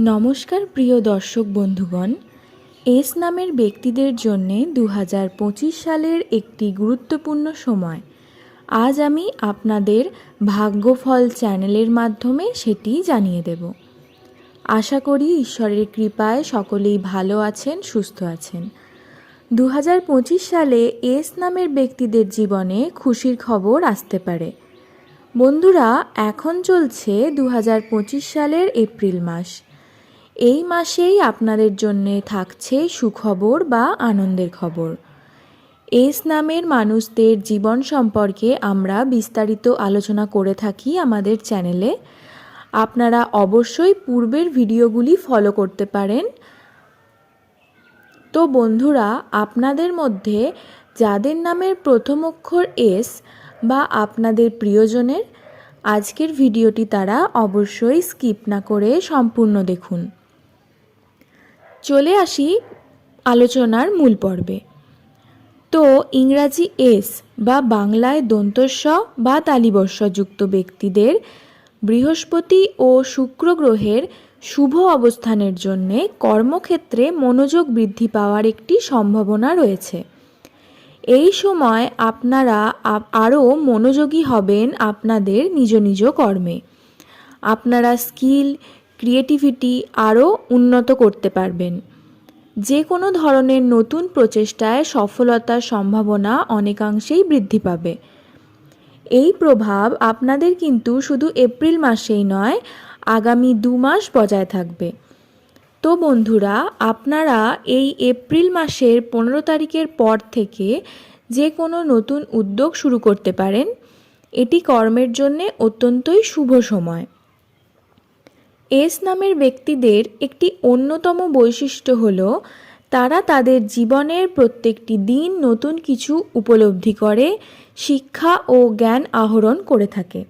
নমস্কার, প্রিয় দর্শক বন্ধুগণ। এস নামের ব্যক্তিদের জন্যে দু হাজার পঁচিশ সালের একটি গুরুত্বপূর্ণ সময়। আজ আমি আপনাদের ভাগ্যফল চ্যানেলের মাধ্যমে সেটি জানিয়ে দেব। আশা করি ঈশ্বরের কৃপায় সকলেই ভালো আছেন, সুস্থ আছেন। দু হাজার পঁচিশ সালে এস নামের ব্যক্তিদের জীবনে খুশির খবর আসতে পারে। বন্ধুরা, এখন চলছে দু হাজার পঁচিশ সালের এপ্রিল মাস। এই মাসেই আপনাদের জন্যে থাকছে সুখবর বা আনন্দের খবর। এস নামের মানুষদের জীবন সম্পর্কে আমরা বিস্তারিত আলোচনা করে থাকি আমাদের চ্যানেলে। আপনারা অবশ্যই পূর্বের ভিডিওগুলি ফলো করতে পারেন। তো বন্ধুরা, আপনাদের মধ্যে যাদের নামের প্রথম অক্ষর এস বা আপনাদের প্রিয়জনের, আজকের ভিডিওটি তারা অবশ্যই স্কিপ না করে সম্পূর্ণ দেখুন। চলে আসি আলোচনার মূল পর্বে। তো ইংরাজি এস বা বাংলায় দন্তস্ব বা তালিবর্ষযুক্ত ব্যক্তিদের বৃহস্পতি ও শুক্র গ্রহের শুভ অবস্থানের জন্যে কর্মক্ষেত্রে মনোযোগ বৃদ্ধি পাওয়ার একটি সম্ভাবনা রয়েছে। এই সময় আপনারা আরও মনোযোগী হবেন আপনাদের নিজ নিজ কর্মে। আপনারা স্কিল ক্রিয়েটিভিটি আরও উন্নত করতে পারবেন। যে কোনো ধরনের নতুন প্রচেষ্টায় সফলতার সম্ভাবনা অনেকাংশেই বৃদ্ধি পাবে। এই প্রভাব আপনাদের কিন্তু শুধু এপ্রিল মাসেই নয়, আগামী দু মাস বজায় থাকবে। তো বন্ধুরা, আপনারা এই এপ্রিল মাসের পনেরো তারিখের পর থেকে যে কোনো নতুন উদ্যোগ শুরু করতে পারেন। এটি কর্মের জন্যে অত্যন্তই শুভ সময়। এস নামের ব্যক্তিদের একটি অন্যতম বৈশিষ্ট্য হল, তারা তাদের জীবনের প্রত্যেকটি দিন নতুন কিছু উপলব্ধি করে, শিক্ষা ও জ্ঞান আহরণ করে থাকে।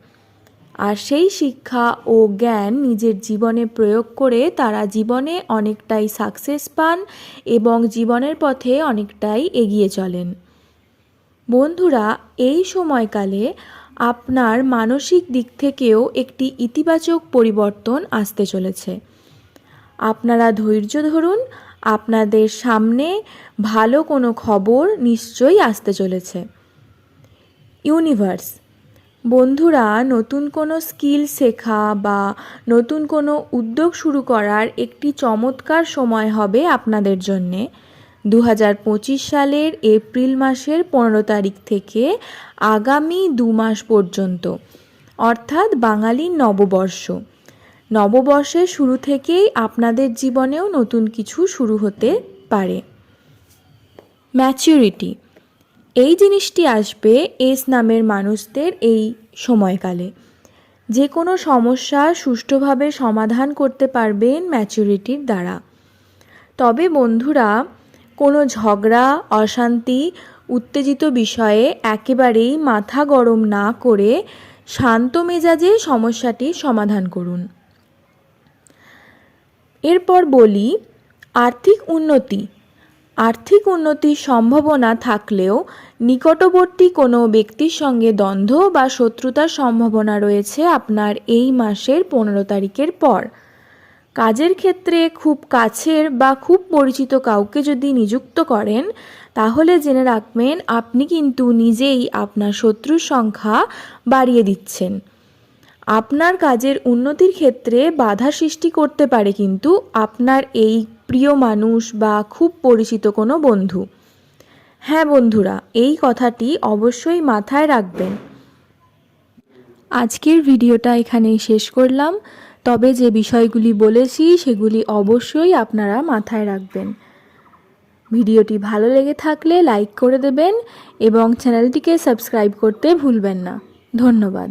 আর সেই শিক্ষা ও জ্ঞান নিজের জীবনে প্রয়োগ করে তারা জীবনে অনেকটাই সাকসেস পান এবং জীবনের পথে অনেকটাই এগিয়ে চলেন। বন্ধুরা, এই সময়কালে আপনার মানসিক দিক থেকেও একটি ইতিবাচক পরিবর্তন আসতে চলেছে। আপনারা ধৈর্য ধরুন, আপনাদের সামনে ভালো কোনো খবর নিশ্চয়ই আসতে চলেছে। ইউনিভার্স, বন্ধুরা, নতুন কোনো স্কিল শেখা বা নতুন কোনো উদ্যোগ শুরু করার একটি চমৎকার সময় হবে আপনাদের জন্যে। দু হাজার পঁচিশ সালের এপ্রিল মাসের পনেরো তারিখ থেকে আগামী দু মাস পর্যন্ত, অর্থাৎ বাঙালির নববর্ষ। নববর্ষের শুরু থেকেই আপনাদের জীবনেও নতুন কিছু শুরু হতে পারে। ম্যাচিউরিটি এই জিনিসটি আসবে এস নামের মানুষদের এই সময়কালে। যে কোনো সমস্যা সুষ্ঠুভাবে সমাধান করতে পারবেন ম্যাচুরিটির দ্বারা। তবে বন্ধুরা কোনো ঝগড়া, অশান্তি, উত্তেজিত বিষয়ে একেবারেই মাথা গরম না করে শান্ত মেজাজে সমস্যাটি সমাধান করুন। এরপর বলি, আর্থিক উন্নতি। আর্থিক উন্নতির সম্ভাবনা থাকলেও নিকটবর্তী কোনো ব্যক্তির সঙ্গে দ্বন্দ্ব বা শত্রুতার সম্ভাবনা রয়েছে আপনার এই মাসের পনেরো তারিখের পর। কাজের ক্ষেত্রে খুব কাছের বা খুব পরিচিত কাউকে যদি নিযুক্ত করেন, তাহলে জেনে রাখবেন আপনি কিন্তু নিজেই আপনার শত্রুর সংখ্যা বাড়িয়ে দিচ্ছেন। আপনার কাজের উন্নতির ক্ষেত্রে বাধা সৃষ্টি করতে পারে কিন্তু আপনার এই প্রিয় মানুষ বা খুব পরিচিত কোনো বন্ধু। হ্যাঁ বন্ধুরা, এই কথাটি অবশ্যই মাথায় রাখবেন। আজকের ভিডিওটা এখানেই শেষ করলাম। তবে যে বিষয়গুলি বলেছি, সেগুলি অবশ্যই আপনারা মাথায় রাখবেন। ভিডিওটি ভালো লেগে থাকলে লাইক করে দেবেন এবং চ্যানেলটিকে সাবস্ক্রাইব করতে ভুলবেন না। ধন্যবাদ।